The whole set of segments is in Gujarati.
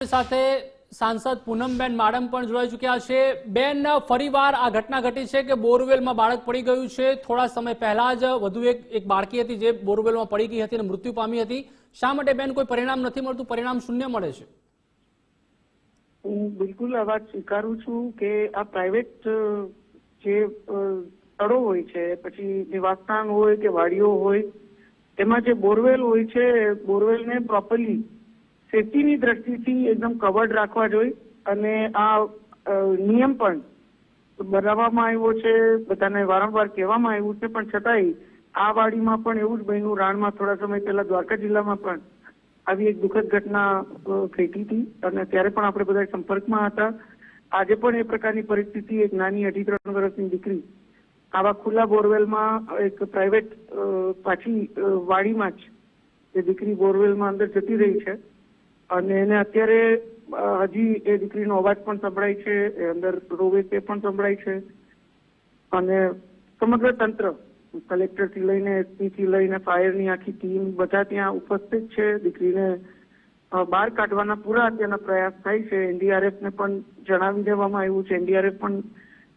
સાથે સાંસદ પૂનમબેન માડમ પણ જોડાઈ ચૂક્યા છે. બેન, ફરીવાર આ ઘટના ઘટી છે કે બોરવેલમાં બાળક પડી ગયું છે. થોડા સમય પહેલા જ વધુ એક એક બાળકી હતી જે બોરવેલમાં પડી ગઈ હતી અને મૃત્યુ પામી હતી. શા માટે, બેન, કોઈ પરિણામ નથી મળતું? પરિણામ શૂન્ય મળે છે. હું બિલકુલ આ વાત સ્વીકારું છું કે આ પ્રાઇવેટ જે સ્થળો હોય છે, પછી નિવાસસ્થાન હોય કે વાડીઓ હોય, તેમાં જે બોરવેલ હોય છે, બોરવેલને પ્રોપરલી સેફટીની દ્રષ્ટિથી એકદમ કવર્ડ રાખવા જોઈએ અને આ નિયમ પણ બનાવવામાં આવ્યો છે, બધાને વારંવાર કહેવામાં આવ્યું છે, પણ છતાંય આ વાડીમાં પણ એવું જ બન્યું, રાણમાં થોડા સમય પહેલા દ્વારકા જિલ્લામાં પણ આવી એક દુઃખદ ઘટના ઘટી હતી અને ત્યારે પણ આપણે બધા સંપર્કમાં હતા. આજે પણ એ પ્રકારની પરિસ્થિતિ એક નાની અઢી ત્રણ વર્ષની દીકરી આવા ખુલ્લા બોરવેલમાં એક પ્રાઇવેટ પાછી વાડીમાં જ એ દીકરી બોરવેલમાં અંદર જતી રહી છે. અને એને અત્યારે હજી એ દીકરીનો અવાજ પણ સંભળાય છે, એ અંદર રોવે તે પણ સંભળાય છે. અને સમગ્ર તંત્ર કલેક્ટરથી લઈને એસપી થી લઈને ફાયરની આખી ટીમ બધા ત્યાં ઉપસ્થિત છે. દીકરીને બહાર કાઢવાના પૂરા અત્યારના પ્રયાસ થાય છે. એનડીઆરએફ ને પણ જણાવી દેવામાં આવ્યું છે. એનડીઆરએફ પણ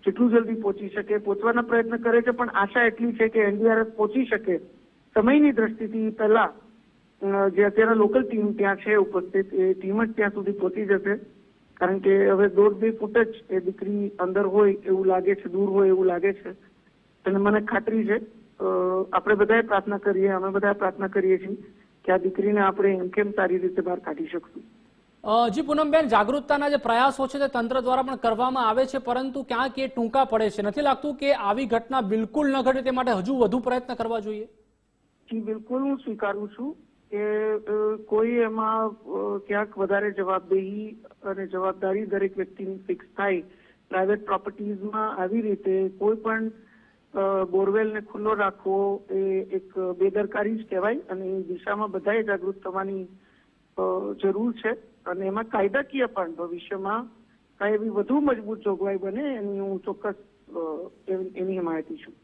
જેટલું જલ્દી પહોંચી શકે, પહોંચવાના પ્રયત્ન કરે છે, પણ આશા એટલી છે કે એનડીઆરએફ પહોંચી શકે. સમયની દ્રષ્ટિથી પહેલા જે અત્યારે લોકલ ટીમ ત્યાં છે ઉપસ્થિત એ ટીમ જ ત્યાં સુધી પહોંચી જશે. કારણ કે હવે દોઢ બે ફૂટ જ એ દીકરી અંદર હોય એવું લાગે છે દૂર હોય એવું લાગે છે. અને મને ખાતરી છે આપણે બધાએ પ્રાર્થના કરીએ અમે બધા પ્રાર્થના કરીએ છીએ કે આ દીકરીને આપણે એમ કેમ સારી રીતે બહાર કાઢી શકશું. જી પૂનમબેન જાગૃતતાના જે પ્રયાસો છે તે તંત્ર દ્વારા પણ કરવામાં આવે છે પરંતુ ક્યાંક એ ટૂંકા પડે છે. નથી લાગતું કે આવી ઘટના બિલકુલ ન ઘટે તે માટે હજુ વધુ પ્રયત્ન કરવા જોઈએ? જી બિલકુલ હું સ્વીકારું છું. કે કોઈ એમાં ક્યાંક વધારે જવાબદેહી અને જવાબદારી દરેક વ્યક્તિની ફિક્સ થાય. પ્રાઇવેટ પ્રોપર્ટીઝમાં આવી રીતે કોઈ પણ બોરવેલને ખુલ્લો રાખવો એ એક બેદરકારી જ કહેવાય અને એ દિશામાં બધાએ જાગૃત થવાની જરૂર છે. અને એમાં કાયદાકીય પણ ભવિષ્યમાં કાંઈ એવી વધુ મજબૂત જોગવાઈ બને એની હું ચોક્કસ એની માહિતી છું.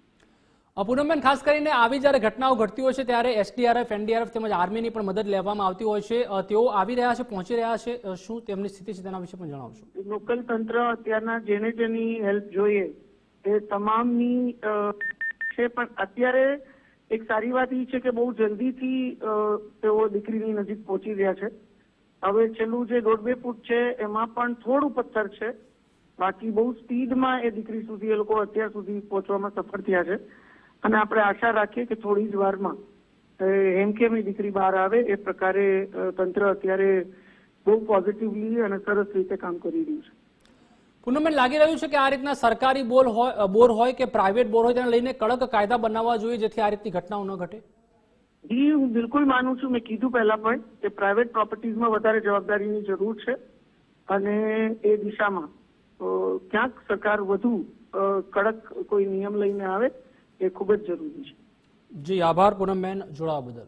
પૂનમબેન, ખાસ કરીને આવી જ્યારે ઘટનાઓ ઘટતી હોય છે, ત્યારે એસડીઆરએફ, એનડીઆરએફ તેમજ આર્મીની પણ મદદ લેવામાં આવતી હોય છે. તેઓ આવી રહ્યા છે, પહોંચી રહ્યા છે. શું તેમની સ્થિતિ છે તેના વિશે પણ જણાવશો? લોકલ તંત્ર અત્યારના જેને જેની હેલ્પ જોઈએ, એ તમામની છે, પણ અત્યારે એક સારી વાત એ છે કે બહુ જલ્દીથી તેઓ દીકરીની નજીક પહોંચી રહ્યા છે. હવે છેલ્લું જે દોઢ બે ફૂટ છે, એમાં પણ થોડું પથ્થર છે. બાકી બહુ સ્પીડમાં એ દીકરી સુધી એ લોકો અત્યાર સુધી પહોંચવામાં સફળ થયા છે. અને આપણે આશા રાખીએ કે થોડી જ વારમાં એમ કેમ એ દીકરી બહાર આવે એ પ્રકારે તંત્ર અત્યારે બહુ પોઝિટિવલી અને સરસ રીતે કામ કરી રહ્યું છે. પૂનમબેન લાગી રહ્યું છે કે આ રીતના સરકારી બોલ હોય બોર હોય કે પ્રાઇવેટ બોર હોય તેને લઈને કડક કાયદા બનાવવા જોઈએ જેથી આ રીતની ઘટનાઓ ન ઘટે? જી હું બિલકુલ માનું છું. મેં કીધું પહેલા પણ કે પ્રાઇવેટ પ્રોપર્ટીઝમાં વધારે જવાબદારીની જરૂર છે અને એ દિશામાં ક્યાંક સરકાર વધુ કડક કોઈ નિયમ લઈને આવે એ ખૂબ જ જરૂરી છે. જી આભાર પૂનમબેન જોડાવા બદલ.